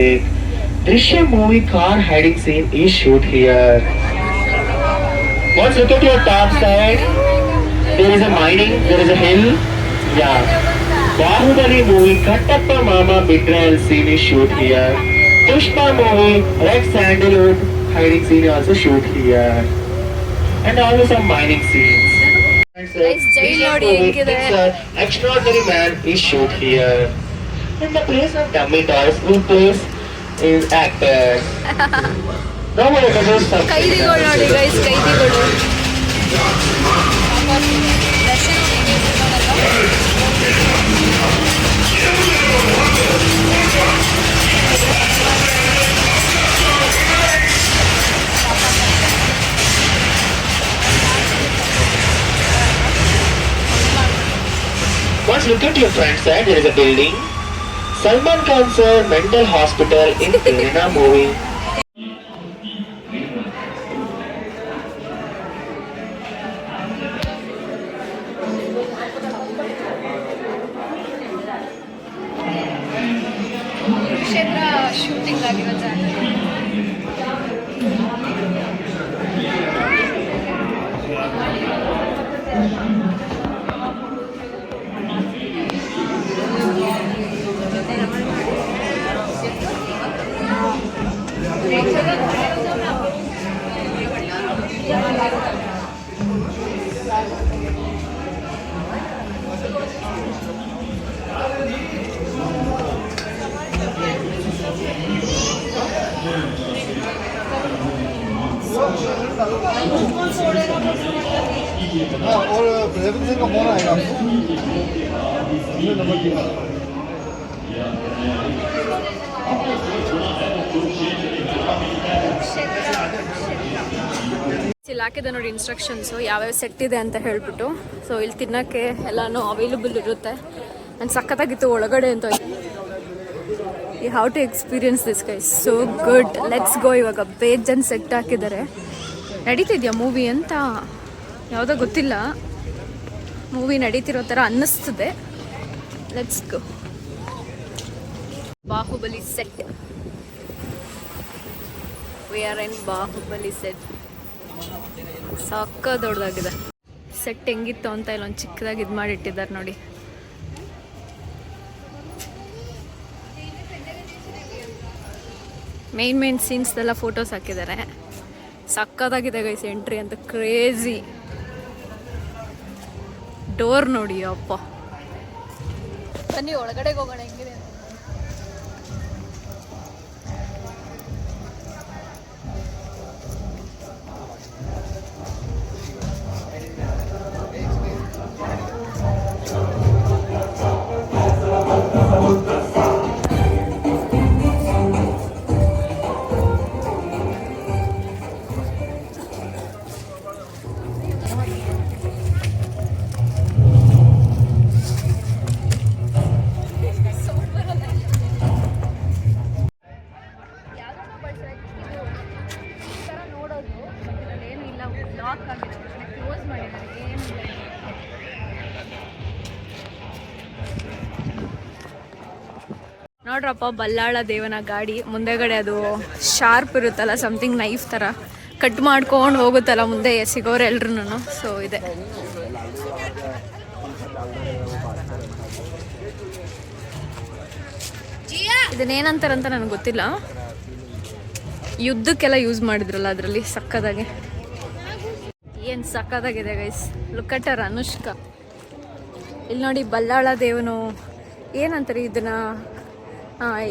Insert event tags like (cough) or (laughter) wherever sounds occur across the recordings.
Drishya movie car hiding scene is shoot here. Once look at your top side, there is a mining, there is a hill. Yeah. Bahubali movie Kattappa Mama betrayal scene is shoot here. Pushpa movie Red Sandalwood hiding scene also shoot here. And also some mining scenes. Extraordinary man is shoot here. In the place of dummy toys, we place is actors. no one ever does something. ಕೈದಿಗಳು ನೋಡಿ guys ಕೈದಿಗಳು Once look at your front side, there is a building. Khan sir mental hospital in Prerna movie. Kurukshetra shooting ಆಗಿರೋ ಜಾಗ और प्रेम से का phone आएगा आपको number दिया ಇಲ್ಲಿ ಹಾಕಿದೆ ನೋಡಿ ಇನ್ಸ್ಟ್ರಕ್ಷನ್ಸು ಯಾವ್ಯಾವ ಸೆಟ್ ಇದೆ ಅಂತ ಹೇಳ್ಬಿಟ್ಟು. ಸೊ ಇಲ್ಲಿ ತಿನ್ನೋಕ್ಕೆ ಎಲ್ಲನೂ ಅವೈಲಬಲ್ ಇರುತ್ತೆ. ನಾನು ಸಖತ್ತಾಗಿತ್ತು ಒಳಗಡೆ ಅಂತ ಈ how to experience this guys so good let's go ಇವಾಗ ಬೇಜನ್ ಸೆಟ್ ಹಾಕಿದ್ದಾರೆ. ನಡೀತಿದ್ಯಾ ಮೂವಿ ಅಂತ? ಯಾವುದೋ ಗೊತ್ತಿಲ್ಲ. ಮೂವಿ ನಡೀತಿರೋ ಥರ ಅನ್ನಿಸ್ತದೆ. Let's go Baahubali set we are in Baahubali set ಸಕ್ಕ ದೊಡ್ಡದಾಗಿದೆ. ಸೆಟ್ ಹೆಂಗಿತ್ತು ಅಂತ ಇಲ್ಲೊಂದು ಚಿಕ್ಕದಾಗಿ ಇದು ಮಾಡಿಟ್ಟಿದ್ದಾರೆ ನೋಡಿ. ಮೇನ್ ಮೇನ್ ಸೀನ್ಸ್ದೆಲ್ಲ ಫೋಟೋಸ್ ಹಾಕಿದ್ದಾರೆ. ಸಕ್ಕದಾಗಿದೆ ಗೈಸ್ ಎಂಟ್ರಿ ಅಂತ ಕ್ರೇಜಿ ಡೋರ್ ನೋಡಿ ಅಪ್ಪ. ಬನ್ನಿ, ಒಳಗಡೆಗೆ ಹೋಗೋಣ ಲಾಕ್ ಆಗಿದೆ ಕ್ಲೋಸ್ ಮಾಡಿದ್ದಾರೆ ಏನಿಲ್ಲ ನೋಡ್ರಪ್ಪ ಬಲ್ಲಾಳ ದೇವನ ಗಾಡಿ. ಮುಂದೆಗಡೆ ಅದು ಶಾರ್ಪ್ ಇರುತ್ತಲ್ಲ ಸಮಥಿಂಗ್ ನೈಫ್ ಥರ ಕಟ್ ಮಾಡ್ಕೊಂಡು ಹೋಗುತ್ತಲ್ಲ ಮುಂದೆ ಸಿಗೋರು ಎಲ್ರು ಸೊ ಇದೆ. ಇದನ್ನೇನಂತಾರಂತ ನನಗೆ ಗೊತ್ತಿಲ್ಲ. ಯುದ್ಧಕ್ಕೆಲ್ಲ ಯೂಸ್ ಮಾಡಿದ್ರಲ್ಲ ಅದರಲ್ಲಿ ಸಕ್ಕದಾಗೆ ಏನು ಸಕ್ಕದಾಗಿದೆ ಗೈಸ್ ಲುಕ್ಕಟ್ಟರ್ ಅನುಷ್ಕಾ. ಇಲ್ಲಿ ನೋಡಿ ಬಲ್ಲಾಳ ದೇವನು. ಏನಂತಾರೆ ಇದನ್ನ?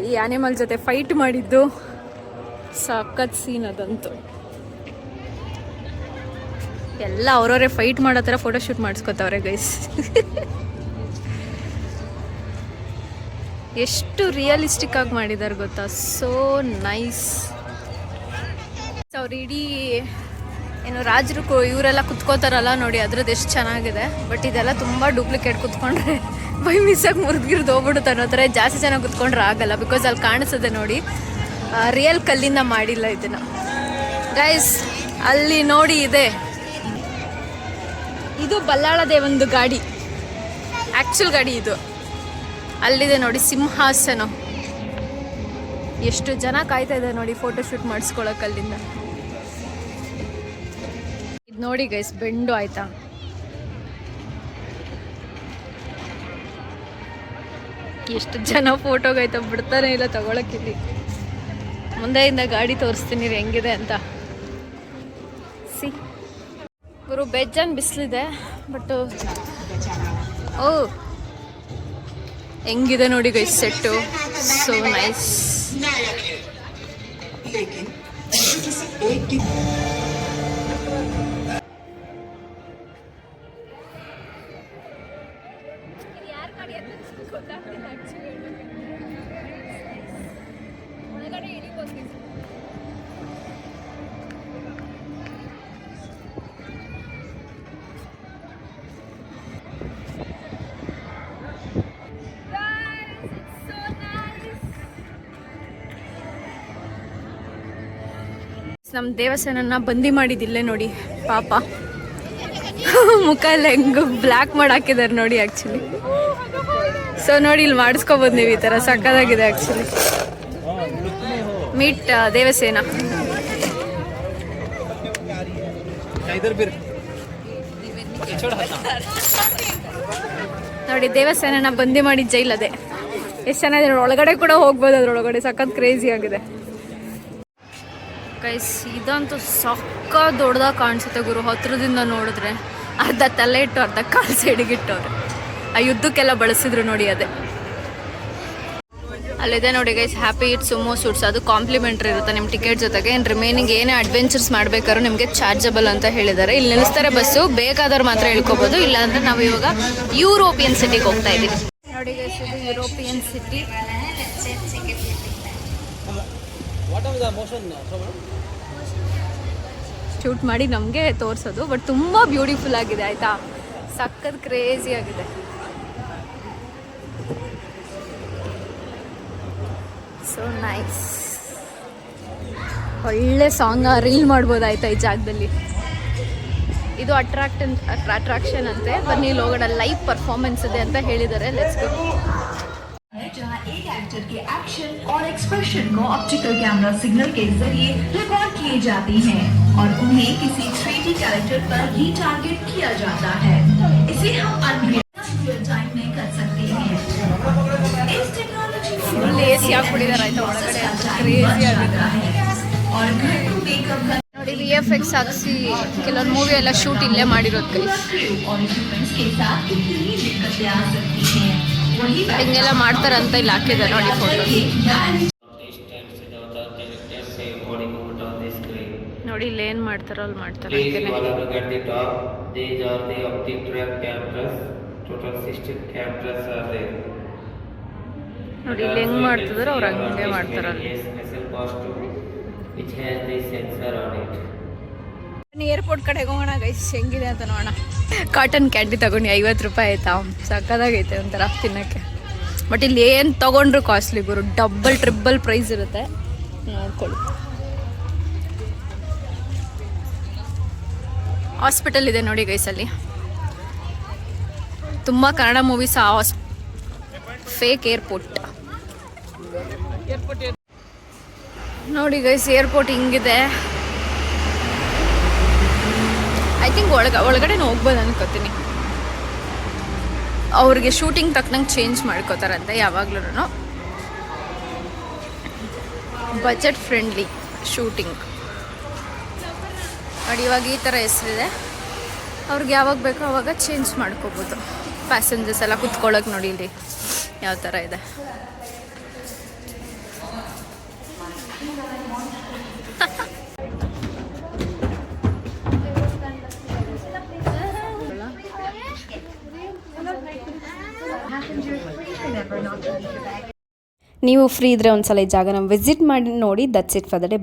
ಈ ಆನಿಮಲ್ ಜೊತೆ ಫೈಟ್ ಮಾಡಿದ್ದು. ಸಖತ್ ಸೀನ್ ಅದಂತೂ. ಎಲ್ಲ ಅವ್ರವರೇ ಫೈಟ್ ಮಾಡೋ ಥರ ಫೋಟೋ ಶೂಟ್ ಮಾಡಿಸ್ಕೊತವ್ರೆ ಗೈಸ್ ಎಷ್ಟು ರಿಯಲಿಸ್ಟಿಕ್ ಆಗಿ ಮಾಡಿದ್ದಾರೆ ಗೊತ್ತಾ? ಸೋ ನೈಸ್ ಅವ್ರು ಇಡೀ ಏನು ರಾಜರು ಇವರೆಲ್ಲ ಕುತ್ಕೋತಾರಲ್ಲ ನೋಡಿ, ಅದ್ರದ್ದು ಎಷ್ಟು ಚೆನ್ನಾಗಿದೆ. ಬಟ್ ಇದೆಲ್ಲ ತುಂಬ ಡೂಪ್ಲಿಕೇಟ್ ಕುತ್ಕೊಂಡ್ರೆ (laughs) ಬೈ ಮಿಸ್ಸಾಗಿ ಮುರಿದ್ಗಿರ್ದು ಹೋಗ್ಬಿಡುತ್ತೆ ಅನ್ನೋ ಥರ ಜಾಸ್ತಿ ಜನ ಕುತ್ಕೊಂಡ್ರೆ ಆಗಲ್ಲ ಬಿಕಾಸ್ ಅಲ್ಲಿ ಕಾಣಿಸ್ತದೆ ನೋಡಿ ರಿಯಲ್ ಕಲ್ಲಿಂದ ಮಾಡಿಲ್ಲ ಇದನ್ನು. ಗೈಸ್ ಅಲ್ಲಿ ನೋಡಿ ಇದೆ. ಇದು ಬಲ್ಲಾಳ ಒಂದು ಗಾಡಿ. ಆ್ಯಕ್ಚುಲ್ ಗಾಡಿ ಇದು. ಅಲ್ಲಿದೆ ನೋಡಿ ಸಿಂಹಾಸನ. ಎಷ್ಟು ಜನ ಕಾಯ್ತಾ ಇದೆ ನೋಡಿ ಫೋಟೋಶೂಟ್ ಶೂಟ್ ಮಾಡಿಸ್ಕೊಳಕ್ ಅಲ್ಲಿಂದ. ನೋಡಿ ಗೈಸ್, ಬೆಂಡು ಆಯ್ತಾ? ಎಷ್ಟು ಜನ ಫೋಟೋಗಾಯ್ತಾ ಬಿಡ್ತಾನೆ ಇಲ್ಲ ತಗೊಳಕ್ಕಿಲ್ಲಿ ಮುಂದೆಯಿಂದ ಗಾಡಿ ತೋರಿಸ್ತೀನಿ ಹೆಂಗಿದೆ ಅಂತ. ಸಿ. ಗುರು ಬೆಜ್ಜನ್ ಬಿಸಿಲಿದೆ, ಬಟ್ ಓ, ಹೆಂಗಿದೆ ನೋಡಿ ಗೈಸ್ ಸೆಟ್ಟು. ಸೋ ನೈಸ್ ನಮ್ಮ ದೇವಸ್ಥಾನನ ಬಂದಿ ಮಾಡಿದಿಲ್ಲೇ ನೋಡಿ ಪಾಪ. ಮುಖ ಎಲ್ಲ ಹೆಂಗ್ ಬ್ಲ್ಯಾಕ್ ಮಾಡಾಕಿದಾರೆ ನೋಡಿ ಆ್ಯಕ್ಚುಲಿ ಸೊ ನೋಡಿ ಇಲ್ಲಿ ಮಾಡಿಸ್ಕೋಬೋದು ನೀವು ಈ ಥರ. ಸಕ್ಕದಾಗಿದೆ ಆ್ಯಕ್ಚುಲಿ ಮೀಟ್ ದೇವಸೇನ ನೋಡಿ ದೇವಸ್ಥಾನನ ಬಂದಿ ಮಾಡಿ ಜೈಲ್ ಅದೇ. ಎಷ್ಟು ಚೆನ್ನಾಗಿದೆ ಒಳಗಡೆ ಕೂಡ ಹೋಗ್ಬೋದು ಅದ್ರೊಳಗಡೆ. ಸಖತ್ ಕ್ರೇಜಿ ಆಗಿದೆ. ಕೈಸ್ ಇದಂತೂ ಸಕ್ಕ ದೊಡ್ಡದಾಗ ಕಾಣಿಸುತ್ತೆ ಗುರು. ಹತ್ರದಿಂದ ನೋಡಿದ್ರೆ ಅರ್ಧ ತಲೆ ಇಟ್ಟು ಅರ್ಧ ಕಾಲು ಸೈಡಿಗಿಟ್ಟವ್ರೆ ಆ ಯುದ್ಧಕ್ಕೆಲ್ಲ ಬಳಸಿದ್ರು ನೋಡಿ ಅದೇ. ಅಲ್ಲಿದೆ ನೋಡಿ guys happy it sumo suits ಅದು ಕಾಂಪ್ಲಿಮೆಂಟ್ರಿ ಇರುತ್ತೆ ನಿಮ್ಮ ಟಿಕೆಟ್ ಜೊತೆಗೆ. ಇನ್ನು ರಿಮೈನಿಂಗ್ ಏನೇ ಅಡ್ವೆಂಚರ್ಸ್ ಮಾಡಬೇಕಾದ್ರೂ ನಿಮಗೆ ಚಾರ್ಜಬಲ್ ಅಂತ ಹೇಳಿದ್ದಾರೆ. ಇಲ್ಲಿ ನಿಲ್ಲಿಸ್ತಾರೆ ಬಸ್ಸು ಬೇಕಾದವ್ರು ಮಾತ್ರ ಇಳ್ಕೋಬೋದು ಇಲ್ಲಾಂದರೆ ನಾವು ಇವಾಗ ಯುರೋಪಿಯನ್ ಸಿಟಿಗೆ ಹೋಗ್ತಾ ಇದ್ದೀವಿ. ನೋಡಿ ಗೈಸ್ ಇದು ಯುರೋಪಿಯನ್ ಸಿಟಿ ಶೂಟ್ ಮಾಡಿ ನಮಗೆ ತೋರಿಸೋದು ಬಟ್ ತುಂಬ ಬ್ಯೂಟಿಫುಲ್ ಆಗಿದೆ ಆಯಿತಾ? ಸಖತ್ ಕ್ರೇಜಿ ಆಗಿದೆ. ಸೊ ನೈಸ್ ಒಳ್ಳೆ ಸಾಂಗ್ ರೀಲ್ ಮಾಡ್ಬೋದು ಆಯ್ತಾ ಈ ಜಾಗದಲ್ಲಿ ಇದು ಅಟ್ರಾಕ್ಟ್ ಅಟ್ರಾಕ್ಷನ್ ಅಂತೆ ಬನ್ನಿ ಇಲ್ಲಿ ಹೋಗೋಣ ಲೈವ್ ಪರ್ಫಾರ್ಮೆನ್ಸ್ ಇದೆ ಅಂತ ಹೇಳಿದ್ದಾರೆ ಲೆಟ್ಸ್ ಗೋ है जहां एक एक्टर के एक्शन और एक्सप्रेशन को ऑप्टिकल कैमरा सिग्नल के जरिए रिकॉर्ड किए जाते हैं और उन्हें किसी 3D कैरेक्टर पर रीटारगेट किया जाता है इसे हम अनरियल ಒಳಗಡೆ ನೋಡಿ ವಿ ಎಫ್ ಎಕ್ಸ್ ಹಾಕ್ಸಿ ಕೆಲವೊಂದು ಮೂವಿ ಎಲ್ಲ ಶೂಟ್ ಇಲ್ಲೇ ಮಾಡಿರೋದು ಹಿಂಗೆಲ್ಲ ಮಾಡ್ತಾರಂತ ಇಲ್ಲಿ ಹಾಕಿದ್ದಾರೆ ನೋಡಿ ಫೋಟೋ ನೋಡಿ ಇಲ್ಲಿ ಏನು ಮಾಡ್ತಾರೋ ಅಲ್ಲಿ ಮಾಡ್ತಾರೆ ಟೋಟಲ್ ಸಿಕ್ಸ್ಟೀನ್ ಆರ್ ದೇ ನೋಡಿ, ಇಲ್ಲಿ ಹೆಂಗ್ ಮಾಡ್ತಿದ್ರು, ಅವ್ರು ಹಂಗೆ ಮಾಡ್ತಾರಲ್ಲ. ಏರ್ಪೋರ್ಟ್ ಕಡೆ ಹೋಗೋಣ ಗೈಸ್ ಹೆಂಗಿದೆ ಅಂತ ನೋಡೋಣ. ಕಾಟನ್ ಕ್ಯಾಂಡಿ ತಗೊಂಡು ಐವತ್ತು ರೂಪಾಯಿ ಆಯ್ತಾ? ಸಕ್ಕದಾಗೈತೆ ಒಂಥರ ತಿನ್ನೋಕ್ಕೆ. ಬಟ್ ಇಲ್ಲಿ ಏನು ತೊಗೊಂಡ್ರು ಕಾಸ್ಟ್ಲಿ ಗುರು. ಡಬಲ್ ಟ್ರಿಬಲ್ ಪ್ರೈಸ್ ಇರುತ್ತೆ. ನೋಡ್ಕೊಳ್ಳಿ. ಹಾಸ್ಪಿಟಲ್ ಇದೆ ನೋಡಿ ಗೈಸಲ್ಲಿ ತುಂಬ ಕನ್ನಡ ಮೂವೀಸ್ ಆ ಫೇಕ್ ಏರ್ಪೋರ್ಟ್ ನೋಡಿ ಗೈಸ್ ಏರ್ಪೋರ್ಟ್ ಹಿಂಗಿದೆ. ಐ ಥಿಂಕ್ ಒಳಗ ಒಳಗಡೆ ಹೋಗ್ಬೋದು ಅನ್ಕೋತೀನಿ. ಅವ್ರಿಗೆ ಶೂಟಿಂಗ್ ತಕ್ಕನಂಗೆ ಚೇಂಜ್ ಮಾಡ್ಕೋತಾರಂತೆ ಯಾವಾಗ್ಲೂ ಬಜೆಟ್ ಫ್ರೆಂಡ್ಲಿ ಶೂಟಿಂಗ್ ನೋಡಿ, ಇವಾಗ ಈ ಥರ ಹೆಸರಿದೆ. ಅವ್ರಿಗೆ ಯಾವಾಗ ಬೇಕೋ ಅವಾಗ ಚೇಂಜ್ ಮಾಡ್ಕೋಬೋದು. ಪ್ಯಾಸೆಂಜರ್ಸ್ ಎಲ್ಲ ಕುತ್ಕೊಳ್ಳೋಕೆ ನೋಡಿ ಇಲ್ಲಿ. ಯಾವ ಥರ ಇದೆ. ನೀವು ಫ್ರೀ ಇದ್ರೆ ಒಂದ್ಸಲ ಈ ಜಾಗನ ವಿಸಿಟ್ ಮಾಡಿ ನೋಡಿ that's it for the day